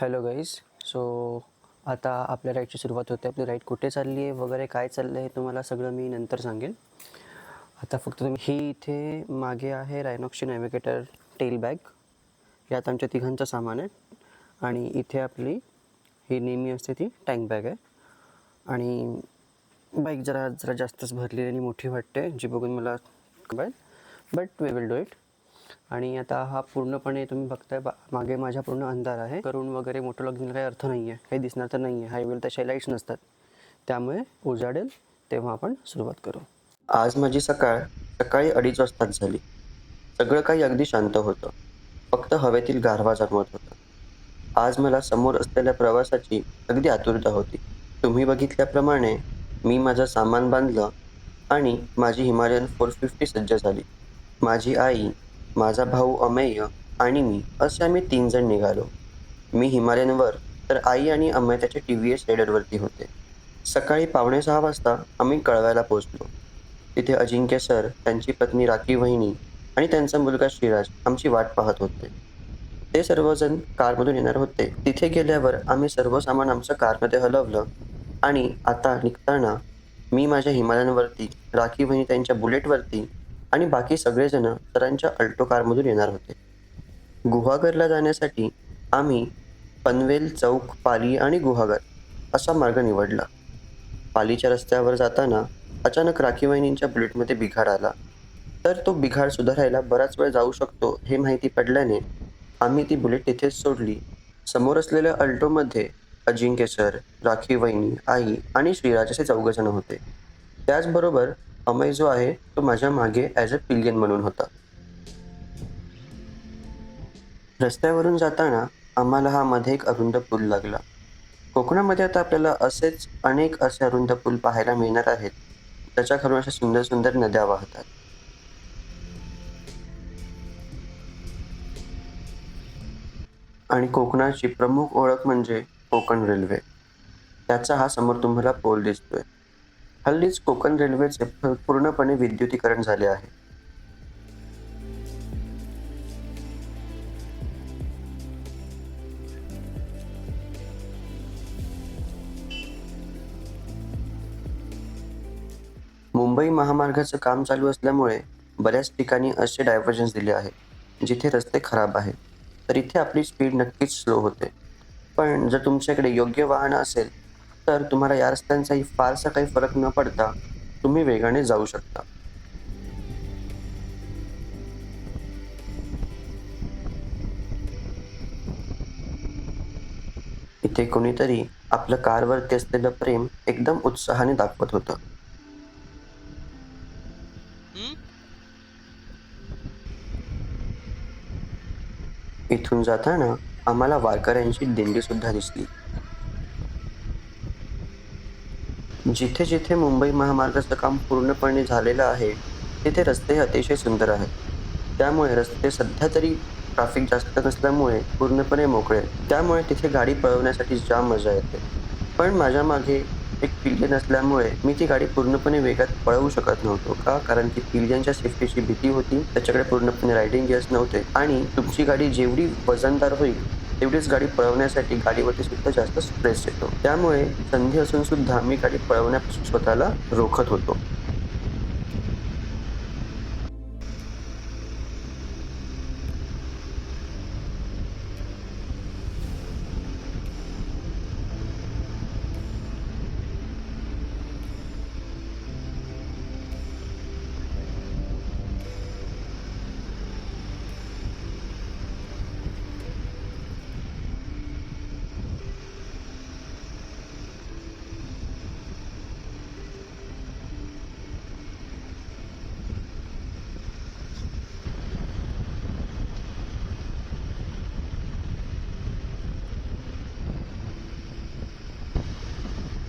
Hello guys so आता आपल्या राईडची सुरुवात होते. आपली राईड कुठे चालली आहे वगैरे काय चाललं आहे तुम्हाला सगळं मी नंतर सांगेन. आता फक्त तुम्ही ही इथे मागे आहे रायनॉक्सची नॅव्हिगेटर टेल बॅग यात आमच्या तिघांचं सामान आहे. आणि इथे आपली ही नेहमी असते ती टँक बॅग आहे. आणि बाईक जरा जरा जास्तच भरलेली आणि मोठी वाटते जी बघून मला but we will do it आणि आता हा पूर्णपणे तुम्ही बघताय बा मागे माझ्या पूर्ण अंधार आहे. करून वगैरे मोठं लग्न काही अर्थ नाही आहे काही दिसणार तर नाही आहे हायवेला तशा लाईट्स नसतात. त्यामुळे उजाडेल तेव्हा आपण सुरुवात करू. आज माझी सकाळ सकाळी अडीच वाजताच झाली. सगळं काही अगदी शांत होतं. फक्त हवेतील गारवा जाणवत होता. आज मला समोर असलेल्या प्रवासाची अगदी आतुरता होती. तुम्ही बघितल्याप्रमाणे मी माझं सामान बांधलं आणि माझी हिमालयन फोर फिफ्टी सज्ज झाली. माझी आई माझा भाऊ अमेय आणि मी असे आम्ही तीन जण निघालो. मी हिमालयनवर तर आई आणि अमेय त्याच्या टी व्ही एस रेडरवरती होते. सकाळी पावणे सहा वाजता आम्ही कळव्याला पोहोचलो. तिथे अजिंक्य सर त्यांची पत्नी राखी वहिनी आणि त्यांचा मुलगा श्रीराज आमची वाट पाहत होते. ते सर्वजण कारमधून येणार होते. तिथे गेल्यावर आम्ही सर्व सामान आमचं कारमध्ये हलवलं आणि आता निघताना मी माझ्या हिमालयनवरती राखी वहिनी त्यांच्या बुलेटवरती आणि बाकी सगळेजण सरांच्या अल्टो कारमधून येणार होते. गुहागरला जाण्यासाठी आम्ही पनवेल चौक पाली आणि गुहागर असा मार्ग निवडला. पालीच्या रस्त्यावर जाताना अचानक राखी वहिनींच्या बुलेटमध्ये बिघाड आला. तर तो बिघाड सुधारायला बराच वेळ जाऊ शकतो हे माहिती पडल्याने आम्ही ती बुलेट तिथेच सोडली. समोर असलेल्या अल्टोमध्ये अजिंक्य सर राखी वहिनी आई आणि श्रीराज असे चौघजण होते. त्याचबरोबर अमय जो आहे तो माझ्या मागे ॲज अ पिलियन म्हणून होता. रस्त्यावरून जाताना आम्हाला हा मध्ये एक अरुंद पूल लागला. कोकणामध्ये आता आपल्याला असेच अनेक असे अरुंद पूल पाहायला मिळणार आहेत. त्याच्याखालून अशा सुंदर सुंदर नद्या वाहतात. आणि कोकणाची प्रमुख ओळख म्हणजे कोकण रेल्वे. त्याचा हा समोर तुम्हाला पोल दिसतोय. हल्लीच कोकण रेल्वेचे पूर्णपणे विद्युतीकरण झाले आहे. मुंबई महामार्गाचं काम चालू असल्यामुळे बऱ्याच ठिकाणी असे डायव्हर्जन्स दिले आहेत जिथे रस्ते खराब आहेत तर इथे आपली स्पीड नक्कीच स्लो होते. पण जर तुमच्याकडे योग्य वाहन असेल तर तुम्हाला या रस्त्यांचाही फारसा काही फरक न पडता तुम्ही वेगाने जाऊ शकता. इथे कोणीतरी आपलं कारवरती असलेलं प्रेम एकदम उत्साहाने दाखवत होतं. इथून जाताना आम्हाला वारकऱ्यांची दिंडी सुद्धा दिसली. जिथे जिथे मुंबई महामार्गाचं काम पूर्णपणे झालेलं आहे तिथे रस्ते अतिशय सुंदर आहेत. त्यामुळे रस्ते सध्या तरी ट्रॅफिक जास्त नसल्यामुळे पूर्णपणे मोकळे त्यामुळे तिथे गाडी पळवण्यासाठी जाम मजा येते. पण माझ्या मागे एक पिल्यन असल्यामुळे मी ती गाडी पूर्णपणे वेगात पळवू शकत नव्हतो का? कारण की पिल्ल्यांच्या सेफ्टीची भीती होती. त्याच्याकडे पूर्णपणे रायडिंग गिअर्स नव्हते. आणि तुमची गाडी जेवढी वजनदार होईल तेवढीच गाडी पळवण्यासाठी गाडीवरती सुद्धा जास्त स्ट्रेस येतो. त्यामुळे संधी असून सुद्धा मी गाडी पळवण्यापासून स्वतःला रोखत होतो.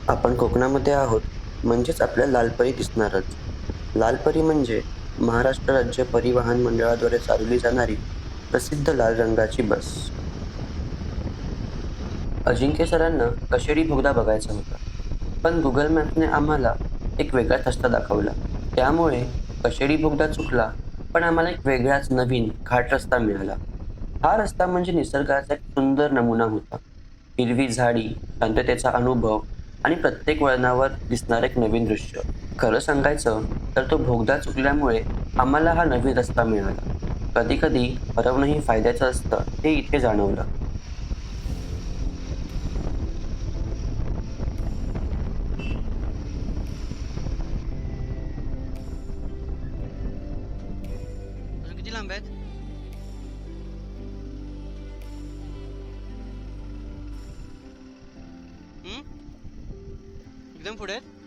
आपण कोकणामध्ये आहोत म्हणजेच आपल्या लालपरी दिसणारच. लालपरी म्हणजे महाराष्ट्र राज्य परिवहन मंडळाद्वारे चालवली जाणारी प्रसिद्ध लाल रंगाची बस. अजिंक्य सरांना कशेडी बोगदा बघायचा होता. पण गुगल मॅपने आम्हाला एक वेगळाच रस्ता दाखवला. त्यामुळे कशेडी बोगदा चुकला पण आम्हाला एक वेगळाच नवीन घाट रस्ता मिळाला. हा रस्ता म्हणजे निसर्गाचा एक सुंदर नमुना होता. हिरवी झाडी शांततेचा अनुभव आणि प्रत्येक वळणावर दिसणार एक नवीन दृश्य. खरं सांगायचं तर तो भोगदा चुकल्यामुळे आम्हाला हा नवीन रस्ता मिळाला. कधी कधी हरवणंही फायद्याचं असतं हे इथे जाणवलं. एकदम पुढे. आहेत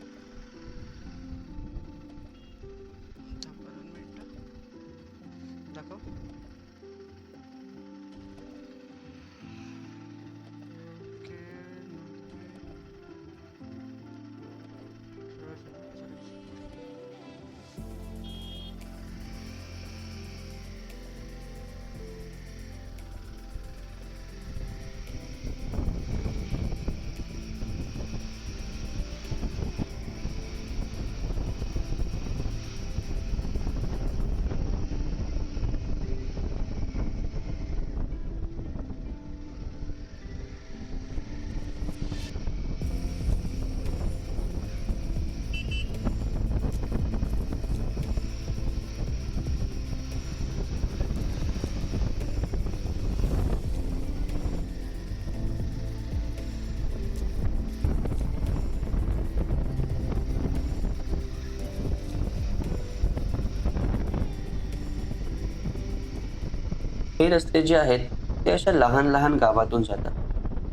हे रस्ते जे आहेत ते अशा लहान लहान गावातून जातात.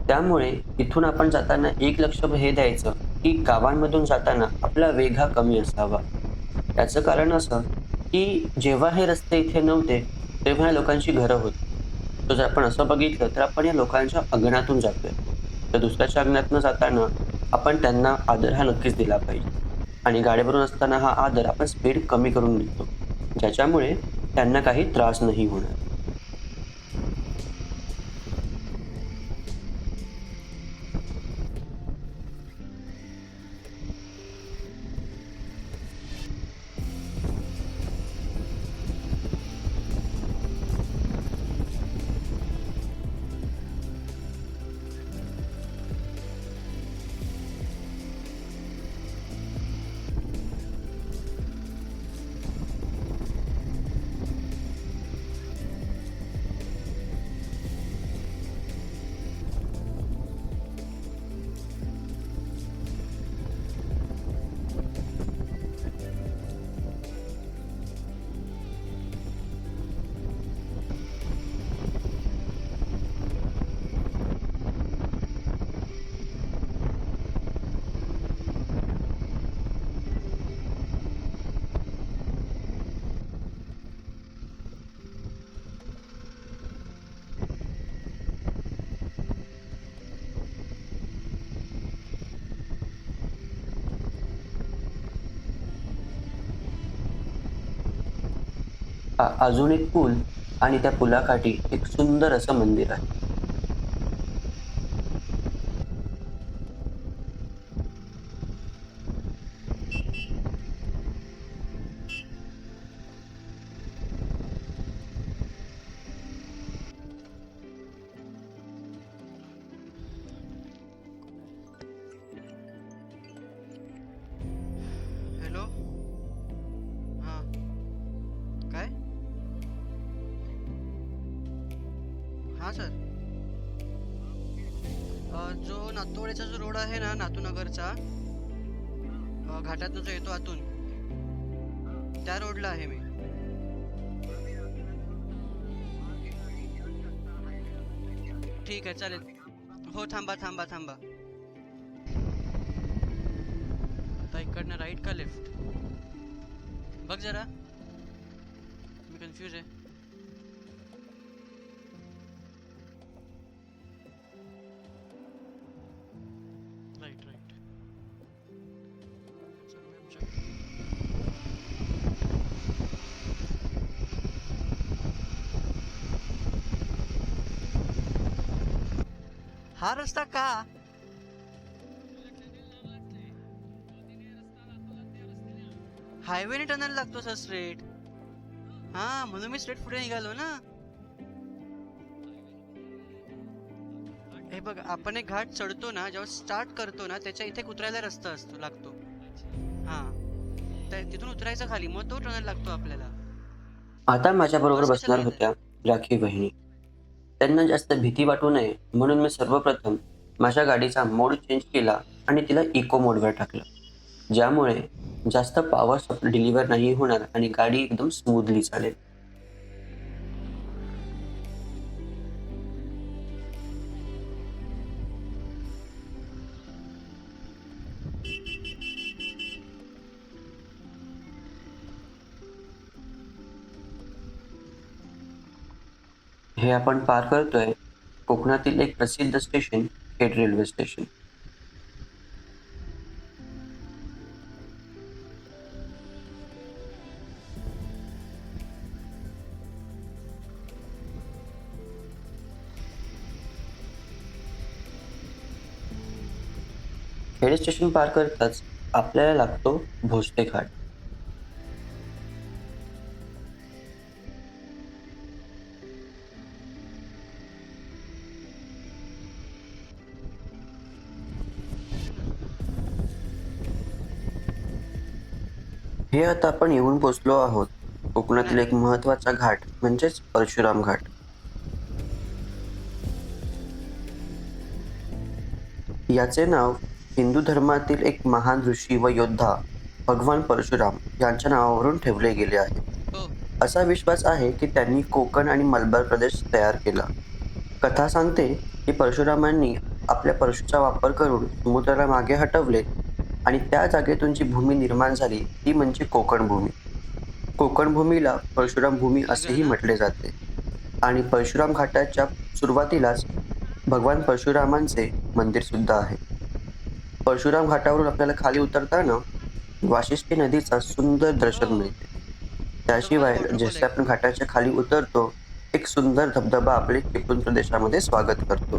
त्यामुळे इथून आपण जाताना एक लक्ष हे द्यायचं की गावांमधून जाताना आपला वेग हा कमी असावा. त्याचं कारण असं की जेव्हा हे रस्ते इथे नव्हते तेव्हा या लोकांची घरं होती. तर जर आपण असं बघितलं तर आपण या लोकांच्या अंगणातून जातोय. तर दुसऱ्याच्या अंगणातनं जाताना आपण त्यांना आदर हा नक्कीच दिला पाहिजे. आणि गाडीवरून असताना हा आदर आपण स्पीड कमी करून निघतो ज्याच्यामुळे त्यांना काही त्रास नाही होणार. हा अजून एक पूल आणि त्या पुलाकाठी एक सुंदर असं मंदिर आहे. हां सर. जो नातोड्याचा जो रोड आहे ना नातूनगरचा घाटातून जो येतो आतून त्या रोडला आहे मी. ठीक आहे चालेल. हो थांबा थांबा थांबा. आता इकडनं राईट का लेफ्ट बघ जरा. मी कन्फ्यूज आहे. हा रस्ता का हायवेने टनल लागतो सर स्ट्रेट हा म्हणून मी स्ट्रेट पुढे निघालो ना. हे बघ आपण एक घाट चढतो ना जेव्हा स्टार्ट करतो ना त्याच्या इथे उतरायला रस्ता असतो लागतो. हा. तिथून उतरायचं खाली मग तो टनल लागतो आपल्याला. आता माझ्याबरोबर बस बसणार होत्या राखी बहिणी. त्यांना जास्त भीती वाटू नये म्हणून मी सर्वप्रथम माझ्या गाडीचा मोड चेंज केला आणि तिला इको मोडवर टाकलं. ज्यामुळे जास्त पॉवर डिलिव्हर नाही होणार आणि गाडी एकदम स्मूथली चालेल. हे आपण पार करतोय कोकणातील एक प्रसिद्ध station Khed railway station Khed station पार करताच आपल्याला लागतो भोसले घाट हे आता आपण येऊन पोचलो आहोत. कोकणातील एक महत्त्वाचा घाट म्हणजेच परशुराम घाट. याचे नाव हिंदू धर्मातील एक महान ऋषी व योद्धा भगवान परशुराम यांच्या नावावरून ठेवले गेले आहे. हो. असा विश्वास आहे की त्यांनी कोकण आणि मलबार प्रदेश तयार केला. कथा सांगते की परशुरामांनी आपल्या परशुचा वापर करून समुद्राला मागे हटवले आणि त्या जागेतून जी भूमी निर्माण झाली ती म्हणजे कोकण भूमी. कोकण भूमीला परशुराम भूमी असेही म्हटले जाते. आणि परशुराम घाटाच्या सुरुवातीलाच भगवान परशुरामांचे मंदिर सुद्धा आहे. परशुराम घाटावरून आपल्याला खाली उतरताना वाशिष्ठी नदीचा सुंदर दर्शन मिळते. त्याशिवाय जसे आपण घाटाच्या खाली उतरतो एक सुंदर धबधबा आपले चिपळूण प्रदेशामध्ये स्वागत करतो.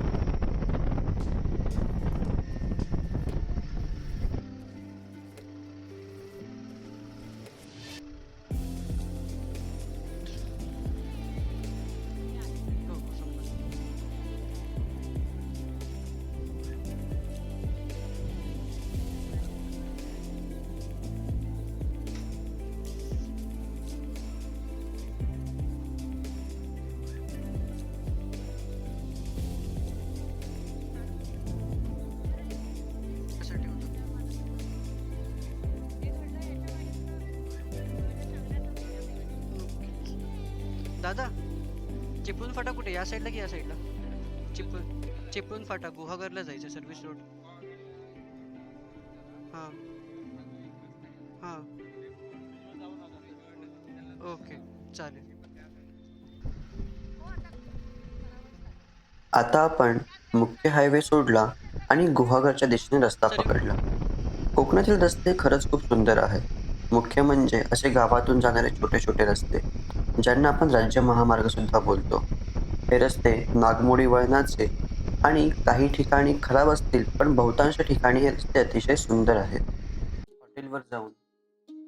दादा चिपळूण फाटा कुठे? या साईडला की या साईडला चिपळूण चिपळूण फाटा गुहागरला जायचं सर्व्हिस रोड हां. हां. ओके चालेल. आता आपण मुख्य हायवे सोडला आणि गुहागरच्या दिशेने रस्ता पकडला. कोकणातील रस्ते खरंच खूप सुंदर आहेत. मुख्य म्हणजे असे गावातून जाणारे छोटे छोटे रस्ते. ज्यांना आपण राज्य महामार्ग सुद्धा बोलतो. हे रस्ते नागमोडी वळणाचे आणि काही ठिकाणी खराब असतील पण बहुतांश ठिकाणी हे रस्ते अतिशय सुंदर आहेत. हॉटेलवर जाऊन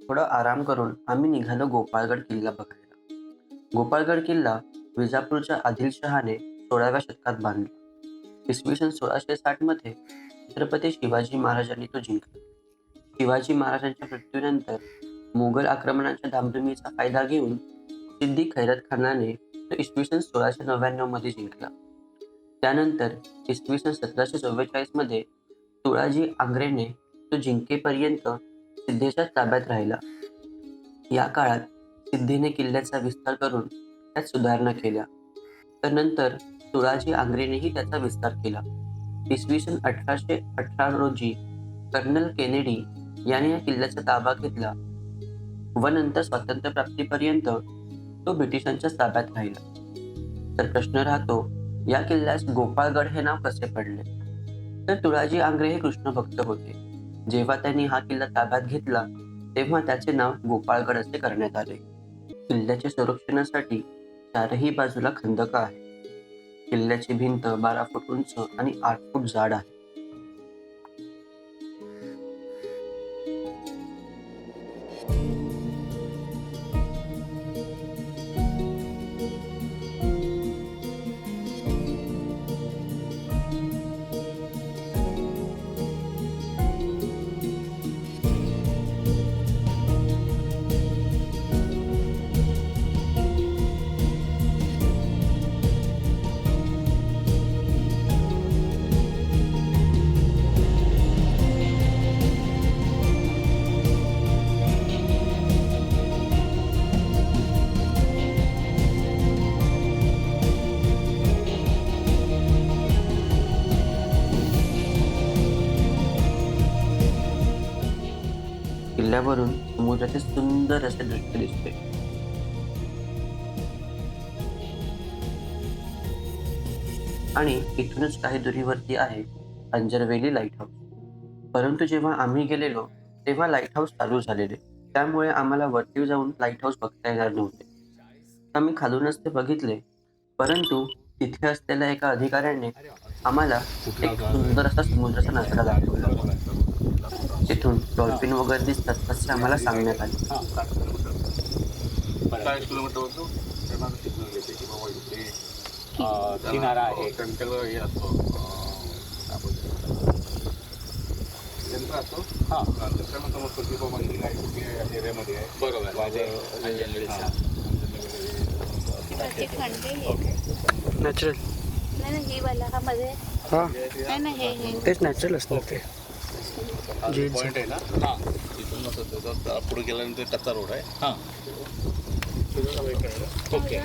थोडा आराम करून आम्ही निघालो गोपाळगड किल्ला बघायला. गोपाळगड किल्ला विजापूरच्या आदिलशहाने सोळाव्या शतकात बांधला. इसवी सन सोळाशे साठमध्ये छत्रपती शिवाजी महाराजांनी तो जिंकला. शिवाजी महाराजांच्या मृत्यूनंतर मुघल आक्रमणाच्या धामधुमीचा फायदा घेऊन सिद्दी खैरत खानाने तो इसवी सन सोळाशे नव्याण्णवमध्ये जिंकला. त्यानंतर इसवी सन सतराशे चव्वेचाळीसमध्ये तुळाजी आंग्रेने तो जिंकेपर्यंत सिद्धेच्या ताब्यात राहिला. या काळात सिद्धीने किल्ल्याचा विस्तार करून त्यात सुधारणा केल्या. तर नंतर तुळाजी आंग्रेनेही त्याचा विस्तार केला. इसवी सन अठराशे अठरा रोजी कर्नल केनेडी याने या किल्ल्याचा ताबा घेतला व नंतर स्वातंत्र्यप्राप्तीपर्यंत तो ब्रिटिशांच्या ताब्यात राहिला. तर प्रश्न राहतो या किल्ल्यास गोपाळगड हे नाव कसे पडले? तर तुळाजी आंग्रे हे कृष्ण भक्त होते. जेव्हा त्यांनी हा किल्ला ताब्यात घेतला तेव्हा त्याचे नाव गोपाळगड असे करण्यात आले. किल्ल्याच्या संरक्षणासाठी चारही बाजूला खंदक आहे किल्ल्याची भिंत बारा फूट उंच आणि आठ फूट जाड आहे. किल्ल्यावरून समुद्राचे सुंदर असे दृश्य दिसते. आणि इथूनच काही दुरीवरती आहे अंजरवेली लाइट हाऊस परंतु जेव्हा आम्ही गेलेलो तेव्हा लाइट हाऊस चालू झालेले. त्यामुळे आम्हाला वरती जाऊन लाइट हाऊस बघता येणार नव्हते. आम्ही खालूनच ते बघितले. परंतु तिथे असलेल्या एका अधिकाऱ्याने आम्हाला एक सुंदर असा समुद्राचा नजारा दाखवला. तिथून डॉल्फिन वगैरे दिसतात असे आम्हाला सांगण्यात आले. चाळीस किलोमीटर होतो त्यांना सिग्नल येते की बाबा इथे अं, त्यांना- किनारा आहे. हे असतो. अं, काय बोलतात? यंत्र असतो. हां. नंतर त्यांना समजतं की बाबा ही लाइट कुठे एरियामध्ये आहे. बरोबर. म्हणजे. हां, आहे. नॅचरल. नाही नाही ही वाला हा मध्ये. हा. नाही ना हे हे. तेच नॅचरल असणार ते. हा जो. पॉईंट आहे ना? हां. तिथून असं त्याचा पुढे गेल्यानंतर कच्चा रोड आहे. हां. ओके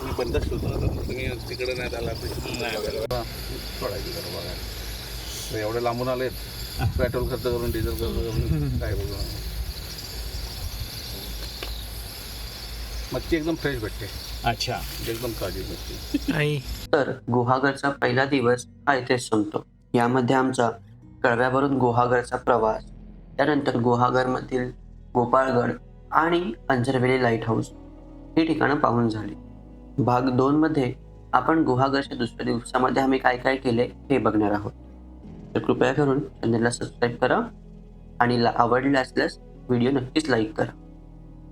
मी बंदच ठेवतो ना तर तुम्ही तिकडे नाही आला तर एवढे लांबून आलेत. पेट्रोल खर्च करून डिझेल खर्च करून काय बघू मच्छी एकदम फ्रेश भेटते. अच्छा. एकदम ताजी मच्छी तर गुहागरचा पहिला दिवस हा इथेच संपतो. यामध्ये आमचा कळव्यावरून गुहागरचा प्रवास त्यानंतर गुहागरमधील गोपाळगड आणि अंजरवेली लाइट हाऊस ही ठिकाणं पाहून झाली. भाग दोन मध्ये आपण गुहागरच्या दुसऱ्या दिवसामध्ये आम्ही काय काय केले हे बघणार आहोत. तर कृपया करून चॅनलला सबस्क्राईब करा आणि ला- आवडले असल्यास व्हिडिओ नक्कीच लाईक करा.